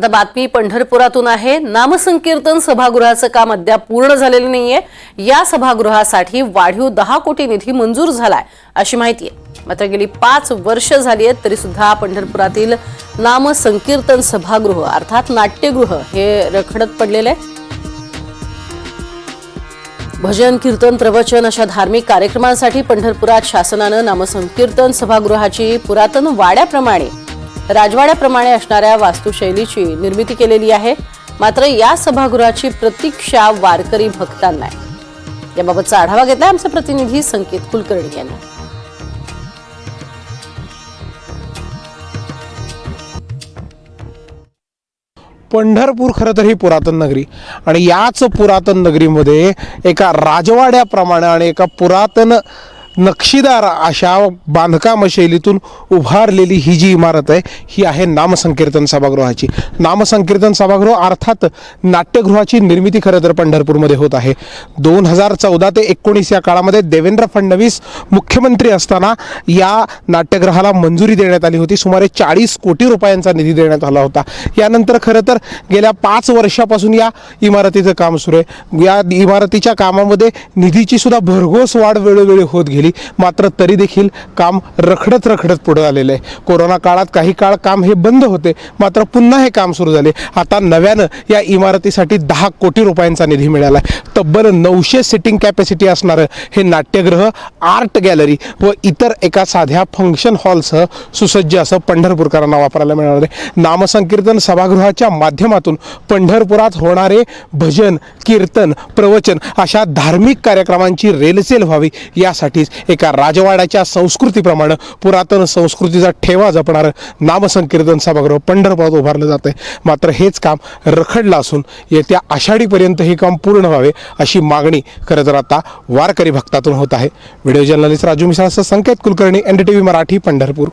आता बातमी पंढरपुरातून आहे. नामसंकीर्तन सभागृहाचं काम अद्याप पूर्ण झालेलं नाहीये. या सभागृहासाठी वाढीव दहा कोटी निधी मंजूर झालाय अशी माहिती आहे. मात्र गेली पाच वर्ष झाली आहेत तरी सुद्धा पंढरपुरातील नामसंकीर्तन सभागृह अर्थात नाट्यगृह हे रखडत पडलेलं आहे. भजन कीर्तन प्रवचन अशा धार्मिक कार्यक्रमांसाठी पंढरपुरात शासनानं नामसंकीर्तन सभागृहाची पुरातन वाड्याप्रमाणे राजवाड्याप्रमाणे असणाऱ्या वास्तुशैलीची निर्मिती केलेली आहे. मात्र या सभागृहाची प्रतीक्षा वारकरी भक्तांना आहे. याबाबतचा आढावा घेतला आमचे प्रतिनिधी संकेत कुलकर्णी यांनी. पंढरपूर खरं तर ही पुरातन नगरी आणि याच पुरातन नगरीमध्ये एका राजवाड्याप्रमाणे आणि एका पुरातन नक्षीदार अशा बांधकाम शैलीतून उभारलेली ही जी इमारत आहे ही आहे नामसंकीर्तन सभागृहाची. नामसंकीर्तन सभागृह अर्थात नाट्यगृहाची निर्मिती खरं तर पंढरपूरमध्ये होत आहे. दोन हजार चौदा ते एकोणीस या काळामध्ये देवेंद्र फडणवीस मुख्यमंत्री असताना या नाट्यगृहाला मंजुरी देण्यात आली होती. सुमारे चाळीस कोटी रुपयांचा निधी देण्यात आला होता. यानंतर खरं तर गेल्या पाच वर्षापासून या इमारतीचं काम सुरू आहे. या इमारतीच्या कामामध्ये निधीची सुद्धा भरघोस वाढ वेळोवेळी होत गेली. मात्र तरी देखील काम रखडत रखडत पुढे आलेलं आहे. कोरोना काळात काही काळ काम हे बंद होते. मात्र पुन्हा हे काम सुरू झाले. आता नव्यानं या इमारतीसाठी दहा कोटी रुपयांचा निधी मिळाला. आहे तब्बल नऊशे सिटिंग कॅपॅसिटी असणारं हे नाट्यगृह आर्ट गॅलरी व इतर एका साध्या फंक्शन हॉलसह सुसज्ज असं पंढरपूरकरांना वापरायला मिळणार आहे. नामसंकीर्तन सभागृहाच्या माध्यमातून पंढरपुरात होणारे भजन कीर्तन प्रवचन अशा धार्मिक कार्यक्रमांची रेलचेल व्हावी यासाठीच एका राजवाड्याच्या संस्कृतीप्रमाणे पुरातन संस्कृतीचा ठेवा जपणारं नामसंकीर्तन सभागृह पंढरपुरात उभारलं जात आहे. मात्र हेच काम रखडलं असून येत्या आषाढीपर्यंत हे काम पूर्ण व्हावे अशी मागणी खरं तर आता वारकरी भक्तातून होत आहे. Video journalist Raju मिसाळसह Sanket Kulkarni N D T V Marathi Pandharpur.